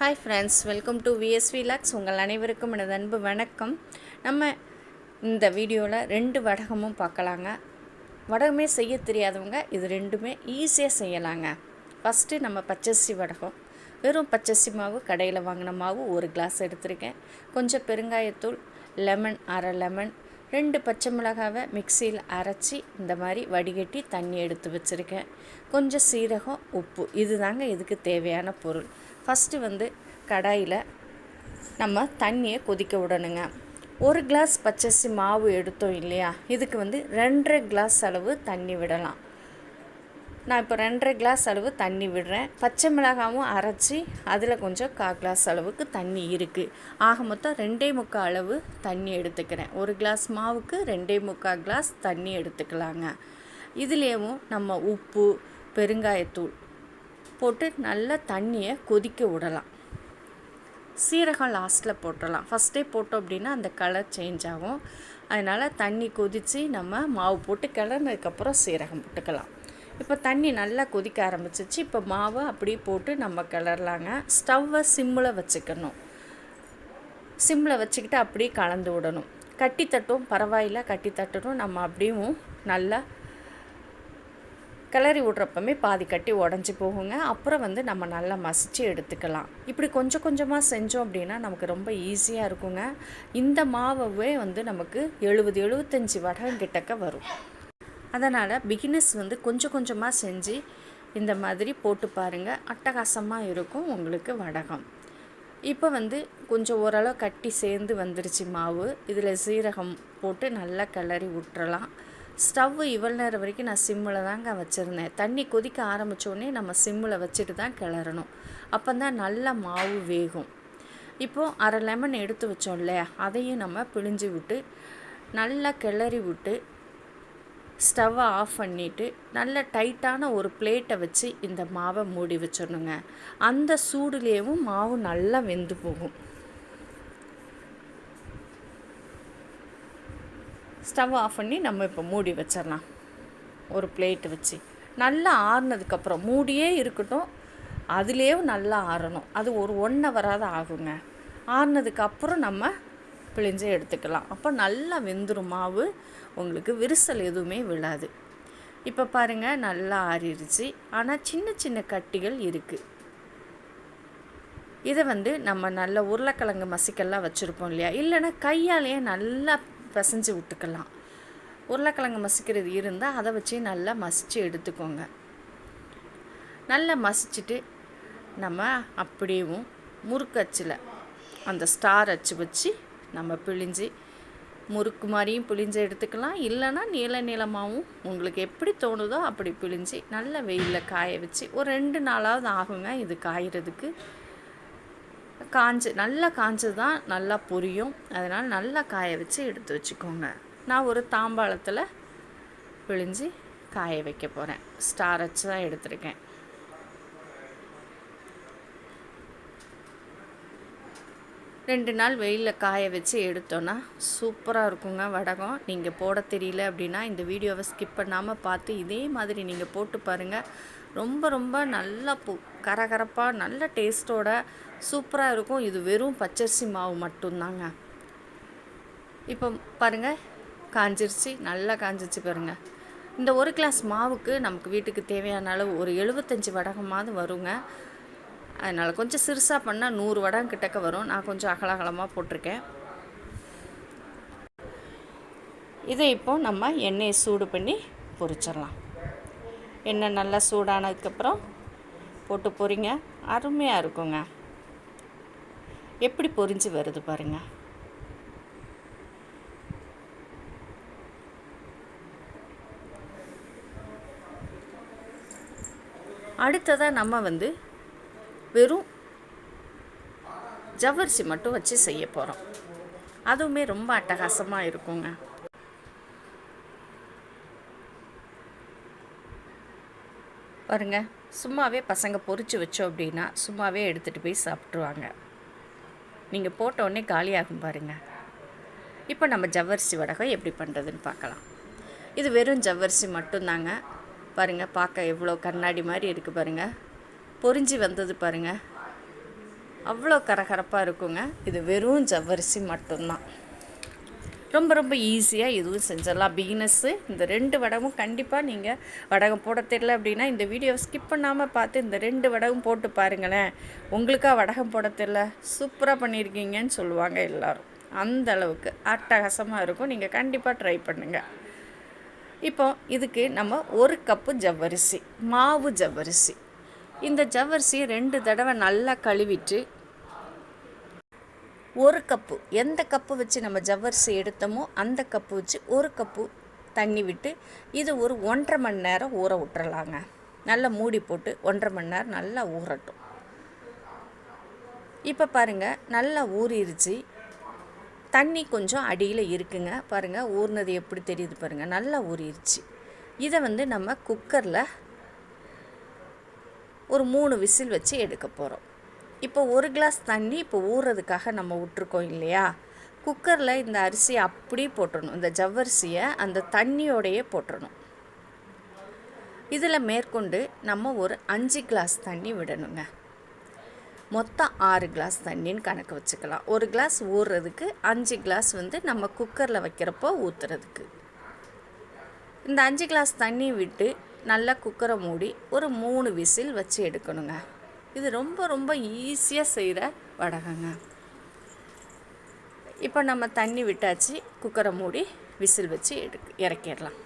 Hi friends welcome to VSV logs உங்கள் அனைவருக்கும் எனது அன்பு வணக்கம். நம்ம இந்த வீடியோவில் ரெண்டு வடகமும் பார்க்கலாங்க. வடகமே செய்ய தெரியாதவங்க இது ரெண்டுமே ஈஸியாக செய்யலாங்க. ஃபஸ்ட்டு நம்ம பச்சரிசி வடகம். வெறும் பச்சரிசி மாவு கடையில் வாங்கின மாவு ஒரு கிளாஸ் எடுத்திருக்கேன். கொஞ்சம் பெருங்காயத்தூள் லெமன் அரை லெமன் ரெண்டு பச்சை மிளகாவை மிக்சியில் அரைச்சி இந்த மாதிரி வடிகட்டி தண்ணி எடுத்து வச்சுருக்கேன். கொஞ்சம் சீரகம் உப்பு இதுதாங்க இதுக்கு தேவையான பொருள். ஃபஸ்ட்டு வந்து கடாயில் நம்ம தண்ணியை கொதிக்க விடணுங்க. ஒரு கிளாஸ் பச்சரிசி மாவு எடுத்தோம் இல்லையா? இதுக்கு வந்து ரெண்டரை கிளாஸ் அளவு தண்ணி விடலாம். நான் இப்போ ரெண்டரை கிளாஸ் அளவு தண்ணி விடுறேன். பச்சை மிளகாவும் அரைச்சி அதில் கொஞ்சம் கா கிளாஸ் அளவுக்கு தண்ணி இருக்குது ஆக மொத்தம் ரெண்டே முக்கால் அளவு தண்ணி எடுத்துக்கிறேன். ஒரு கிளாஸ் மாவுக்கு ரெண்டே முக்கால் கிளாஸ் தண்ணி எடுத்துக்கலாங்க. இதுலேயும் நம்ம உப்பு பெருங்காயத்தூள் போட்டு நல்லா தண்ணியை கொதிக்க விடலாம். சீரகம் லாஸ்ட்டில் போட்டுடலாம். ஃபஸ்ட்டே போட்டோம் அப்படின்னா அந்த கலர் சேஞ்ச் ஆகும். அதனால் தண்ணி கொதித்து நம்ம மாவு போட்டு கிளறினதுக்கப்புறம் சீரகம் போட்டுக்கலாம். இப்போ தண்ணி நல்லா கொதிக்க ஆரம்பிச்சிச்சு. இப்போ மாவை அப்படியே போட்டு நம்ம கிளறலாங்க. ஸ்டவ்வை சிம்மில் வச்சுக்கணும். சிம்மில் வச்சுக்கிட்டு அப்படியே கலந்து விடணும். கட்டி தட்டும் பரவாயில்ல. கட்டி தட்டணும் நம்ம அப்படியும் நல்லா கிளறி விட்றப்பமே பாதி கட்டி உடஞ்சி போகுங்க. அப்புறம் வந்து நம்ம நல்லா மசித்து எடுத்துக்கலாம். இப்படி கொஞ்சம் கொஞ்சமாக செஞ்சோம் அப்படின்னா நமக்கு ரொம்ப ஈஸியாக இருக்குங்க. இந்த மாவே வந்து நமக்கு எழுபது எழுபத்தஞ்சி வடகம் கிட்டக்க வரும். அதனால் பிகினர்ஸ் வந்து கொஞ்சம் கொஞ்சமாக செஞ்சு இந்த மாதிரி போட்டு பாருங்கள் அட்டகாசமாக இருக்கும் உங்களுக்கு வடகம். இப்போ வந்து கொஞ்சம் ஓரளவு கட்டி சேர்ந்து வந்துருச்சு மாவு. இதில் சீரகம் போட்டு நல்லா கிளறி விட்டுறலாம். ஸ்டவ்வு இவ்வளோ நேரம் வரைக்கும் நான் சிம்மில் தாங்க வச்சுருந்தேன். தண்ணி கொதிக்க ஆரம்பித்தோடனே நம்ம சிம்மில் வச்சுட்டு தான் கிளறணும். அப்போ தான் நல்லா மாவு வேகும். இப்போது அரை லெமன் எடுத்து வச்சோம் இல்லையா? அதையும் நம்ம பிழிஞ்சு விட்டு நல்லா கிளறி விட்டு ஸ்டவ்வை ஆஃப் பண்ணிவிட்டு நல்ல டைட்டான ஒரு பிளேட்டை வச்சு இந்த மாவை மூடி வச்சிடணுங்க. அந்த சூடுலேயும் மாவு நல்லா வெந்து போகும். ஸ்டவ் ஆஃப் பண்ணி நம்ம இப்போ மூடி வச்சிடலாம். ஒரு பிளேட்டு வச்சு. நல்லா ஆறுனதுக்கப்புறம் மூடியே இருக்கட்டும். அதுலேயும் நல்லா ஆறணும். அது ஒரு ஒன் ஹவராக ஆகுங்க. ஆறுனதுக்கப்புறம் நம்ம பிழிஞ்சு எடுத்துக்கலாம். அப்போ நல்லா வெந்துடும் மாவு. உங்களுக்கு விரிசல் எதுவுமே விழாது. இப்போ பாருங்கள் நல்லா ஆறிடுச்சு ஆனால் சின்ன சின்ன கட்டிகள் இருக்குது இதை வந்து நம்ம நல்ல உருளைக்கிழங்கு மசிக்கெல்லாம் வச்சுருப்போம் இல்லையா? இல்லைன்னா கையாலேயே நல்லா பிசைஞ்சு விட்டுக்கலாம். உருளைக்கிழங்கு மசிக்கிறது இருந்தால் அதை வச்சு நல்லா மசித்து எடுத்துக்கோங்க. நல்லா மசிச்சுட்டு நம்ம அப்படியும் முறுக்கச்சில் அந்த ஸ்டார் அச்சு வச்சு நம்ம பிழிஞ்சு முறுக்கு மாதிரியும் பிழிஞ்சு எடுத்துக்கலாம். இல்லைன்னா நீள நீளமாகவும் உங்களுக்கு எப்படி தோணுதோ அப்படி பிழிஞ்சு நல்ல வெயிலில் காய வச்சு ஒரு ரெண்டு நாளாவது ஆகுங்க இது காயறதுக்கு. காஞ்சு நல்லா காஞ்சு தான் நல்லா பொரியும். அதனால் நல்லா காய வச்சு எடுத்து வச்சுக்கோங்க. நான் ஒரு தாம்பாளத்தில் பிழிஞ்சு காய வைக்க போகிறேன் ஸ்டார் வச்சு தான் எடுத்திருக்கேன். ரெண்டு நாள் வெயிலில் காய வச்சு எடுத்தோன்னா சூப்பராக இருக்குங்க வடகம். நீங்கள் போட தெரியல அப்படின்னா இந்த வீடியோவை ஸ்கிப் பண்ணாமல் பார்த்து இதே மாதிரி நீங்கள் போட்டு பாருங்கள் ரொம்ப ரொம்ப நல்லா பூ. கரகரப்பாக நல்ல டேஸ்ட்டோட சூப்பராக இருக்கும். இது வெறும் பச்சரிசி மாவு மட்டும்தாங்க. இப்போ பாருங்கள் காஞ்சிருச்சு நல்லா காஞ்சிருச்சு பாருங்கள் இந்த ஒரு கிளாஸ் மாவுக்கு நமக்கு வீட்டுக்கு தேவையான அளவு ஒரு எழுபத்தஞ்சி வடகமாவது வருங்க. அதனால் கொஞ்சம் சிறுசாக பண்ணால் நூறு வடம் கிட்டக்க வரும். நான் கொஞ்சம் அகலகலமாக போட்டிருக்கேன். இதை இப்போ நம்ம எண்ணெயை சூடு பண்ணி பொரிச்சிடலாம். எண்ணெய் நல்லா சூடானதுக்கப்புறம் போட்டு பொறிங்க அருமையாக இருக்குங்க. எப்படி பொரிஞ்சு வருது பாருங்கள் அடுத்ததாக நம்ம வந்து வெறும் ஜவ்வரிசி மட்டும் வச்சு செய்ய போகிறோம் அதுவுமே ரொம்ப அட்டகாசமாக இருக்குங்க. பாருங்க சும்மாவே பசங்க பொறிச்சு வச்சோம் அப்படின்னா சும்மாவே எடுத்துகிட்டு போய் சாப்பிட்ருவாங்க நீங்கள் போட்ட உடனே காலியாகும் பாருங்கள் இப்போ நம்ம ஜவ்வரிசி வடகம் எப்படி பண்ணுறதுன்னு பார்க்கலாம். இது வெறும் ஜவ்வரிசி மட்டும்தாங்க. பாருங்கள் பார்க்க எவ்வளோ கண்ணாடி மாதிரி இருக்குது பாருங்கள் பொரிஞ்சு வந்தது பாருங்கள் அவ்வளோ கரகரப்பாக இருக்குங்க. இது வெறும் ஜவ்வரிசி மட்டும்தான். ரொம்ப ரொம்ப ஈஸியாக இதுவும் செஞ்சிடலாம். பீனஸ்ஸு இந்த ரெண்டு வடமும் கண்டிப்பாக நீங்கள் வடகம் போட தெரியல அப்படின்னா இந்த வீடியோ ஸ்கிப் பண்ணாமல் பார்த்து இந்த ரெண்டு வடகம் போட்டு பாருங்களேன். உங்களுக்காக வடகம் போட தெரியல? சூப்பராக பண்ணியிருக்கீங்கன்னு சொல்லுவாங்க எல்லோரும். அந்த அளவுக்கு அட்டகாசமாக இருக்கும். நீங்கள் கண்டிப்பாக ட்ரை பண்ணுங்கள் இப்போ இதுக்கு நம்ம ஒரு கப்பு ஜவ்வரிசி மாவு ஜவ்வரிசி. இந்த ஜவ்வரிசி ரெண்டு தடவை நல்லா கழுவிட்டு ஒரு கப்பு. எந்த கப்பு வச்சு நம்ம ஜவ்வரிசி எடுத்தோமோ அந்த கப்பு வச்சு ஒரு கப்பு தண்ணி விட்டு இது ஒரு ஒன்றரை மணி நேரம் ஊற விட்டுறலாங்க. நல்லா மூடி போட்டு ஒன்றரை மணி நேரம் நல்லா ஊறட்டும். இப்போ பாருங்கள் நல்லா ஊறிடுச்சு தண்ணி கொஞ்சம் அடியில் இருக்குங்க. பாருங்கள் ஊறினது எப்படி தெரியுது பாருங்கள் நல்லா ஊறிடுச்சு இதை வந்து நம்ம குக்கரில் ஒரு மூணு விசில் வச்சு எடுக்க போகிறோம் இப்போ ஒரு கிளாஸ் தண்ணி இப்போ ஊறுறதுக்காக நம்ம விட்ருக்கோம் இல்லையா? குக்கரில் இந்த அரிசியை அப்படியே போட்டுடணும் இந்த ஜவ்வரிசியை அந்த தண்ணியோடையே போட்டுடணும் இதில் மேற்கொண்டு நம்ம ஒரு அஞ்சு கிளாஸ் தண்ணி விடணுங்க. மொத்தம் ஆறு கிளாஸ் தண்ணின்னு கணக்கு வச்சுக்கலாம். ஒரு கிளாஸ் ஊறுறதுக்கு அஞ்சு கிளாஸ் வந்து நம்ம குக்கரில் வைக்கிறப்போ ஊற்றுறதுக்கு இந்த அஞ்சு கிளாஸ் தண்ணி விட்டு நல்லா குக்கரை மூடி ஒரு மூணு விசில் வச்சு எடுக்கணுங்க. இது ரொம்ப ரொம்ப ஈஸியாக செய்கிற வடகங்க. இப்போ நம்ம தண்ணி விட்டாச்சு குக்கரை மூடி விசில் வச்சு எடு இறக்கிடலாம்.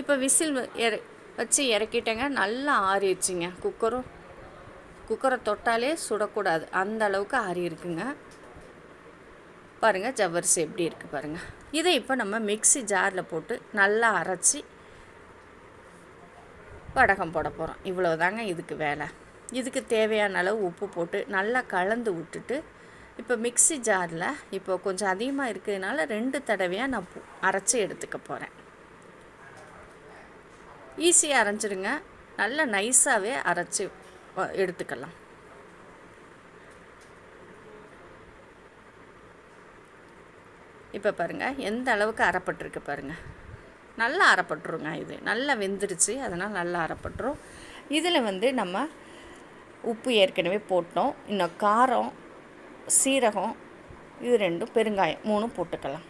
இப்போ விசில் இற வச்சு இறக்கிட்டேங்க நல்லா ஆறிடுச்சிங்க. குக்கரும் குக்கரை தொட்டாலே சுடக்கூடாது. அந்த அளவுக்கு ஆறி இருக்குங்க. பாருங்கள் ஜவ்வரிசி எப்படி இருக்குது பாருங்கள் இதை இப்போ நம்ம மிக்சி ஜாரில் போட்டு நல்லா அரைச்சி வடகம் போட போகிறோம் இவ்வளோ தாங்க இதுக்கு வேலை. இதுக்கு தேவையான அளவு உப்பு போட்டு நல்லா கலந்து விட்டுட்டு இப்போ மிக்சி ஜாரில் இப்போ கொஞ்சம் அதிகமாக இருக்கிறதுனால ரெண்டு தடவையாக நான் அரைச்சி எடுத்துக்க போகிறேன் ஈஸியாக அரைஞ்சிடுங்க. நல்லா நைஸாகவே அரைச்சி எடுத்துக்கலாம். இப்போ பாருங்கள் எந்த அளவுக்கு அரைப்பட்டிருக்கு பாருங்கள் நல்லா அறப்பட்டுருங்க இது. நல்லா வெந்துருச்சு அதனால் நல்லா அரைப்பட்டுரும். இதில் வந்து நம்ம உப்பு ஏற்கனவே போட்டோம். இன்னும் காரம் சீரகம் இது ரெண்டும் பெருங்காயம் மூணும் போட்டுக்கலாம்.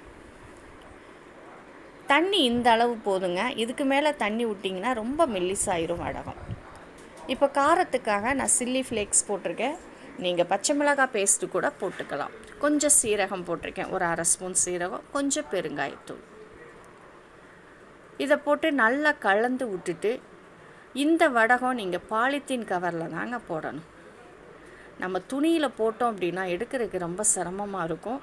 தண்ணி இந்த அளவு போதுங்க. இதுக்கு மேலே தண்ணி விட்டிங்கன்னா ரொம்ப மெல்லிசாயிரும் வடகம். இப்போ காரத்துக்காக நான் சில்லி ஃப்ளேக்ஸ் போட்டிருக்கேன். நீங்கள் பச்சை மிளகாய் பேஸ்ட்டு கூட போட்டுக்கலாம். கொஞ்சம் சீரகம் போட்டிருக்கேன். ஒரு அரை ஸ்பூன் சீரகம் கொஞ்சம் பெருங்காயத்தூள். இதை போட்டு நல்லா கலந்து விட்டுட்டு இந்த வடகம் நீங்கள் பாலித்தீன் கவரில் தாங்க போடணும். நம்ம துணியில் போட்டோம் அப்படின்னா எடுக்கிறதுக்கு ரொம்ப சிரமமாக இருக்கும்.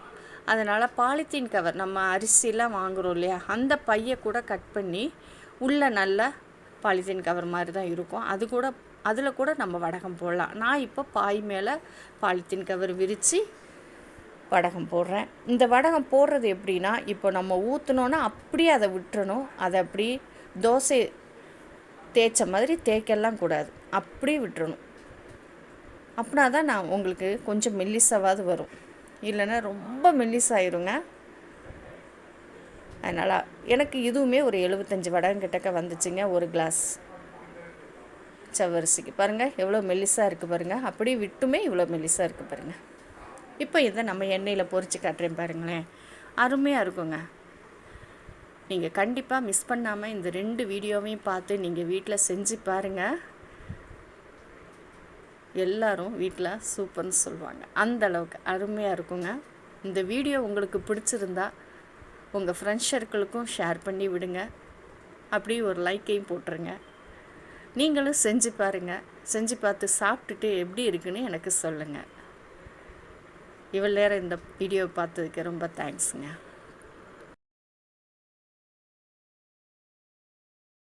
அதனால் பாலித்தீன் கவர் நம்ம அரிசிலாம் வாங்குகிறோம் இல்லையா அந்த பையை கூட கட் பண்ணி உள்ளே நல்ல பாலித்தீன் கவர் மாதிரி தான் இருக்கும். அது கூட அதில் கூட நம்ம வடகம் போடலாம். நான் இப்போ பாய் மேலே பாலித்தீன் கவர் விரித்து வடகம் போடுறேன். இந்த வடகம் போடுறது எப்படின்னா இப்போ நம்ம ஊற்றினோன்னா அப்படியே அதை விட்டுறணும். அதை அப்படி தோசை தேய்ச்ச மாதிரி தேய்க்கலாம் கூடாது. அப்படியே விட்டுறணும். அப்படின்னா தான் நான் உங்களுக்கு கொஞ்சம் மெல்லிசாவது வரும். இல்லைன்னா ரொம்ப மெல்லிசாயிருங்க. அதனால் எனக்கு இதுவுமே ஒரு எழுபத்தஞ்சி வடகம் கிட்டக்க வந்துச்சுங்க ஒரு கிளாஸ். சவரிசிக்கு பாருங்கள் எவ்வளோ மெல்லிசாக இருக்குது பாருங்கள் அப்படியே விட்டுமே இவ்வளோ மெல்லிசாக இருக்குது பாருங்கள் இப்போ இதை நம்ம எண்ணெயில் பொறிச்சு காட்டுறேன் பாருங்களேன். அருமையாக இருக்குங்க. நீங்கள் கண்டிப்பாக மிஸ் பண்ணாமல் இந்த ரெண்டு வீடியோவையும் பார்த்து நீங்கள் வீட்டில் செஞ்சு பாருங்கள் எல்லாரும் வீட்டில் சூப்பர்னு சொல்லுவாங்க. அந்த அளவுக்கு அருமையாக இருக்குங்க. இந்த வீடியோ உங்களுக்கு பிடிச்சிருந்தா உங்கள் ஃப்ரெண்ட்ஸ் சர்க்கிளுக்கும் ஷேர் பண்ணி விடுங்க. அப்படியே ஒரு லைக்கையும் போட்டுருங்க. நீங்களும் செஞ்சு பாருங்கள் செஞ்சு பார்த்து சாப்பிட்டுட்டு எப்படி இருக்குன்னு எனக்கு சொல்லுங்கள் இவ்வளோ நேரம் இந்த வீடியோ பார்த்ததுக்கு ரொம்ப தேங்க்ஸுங்க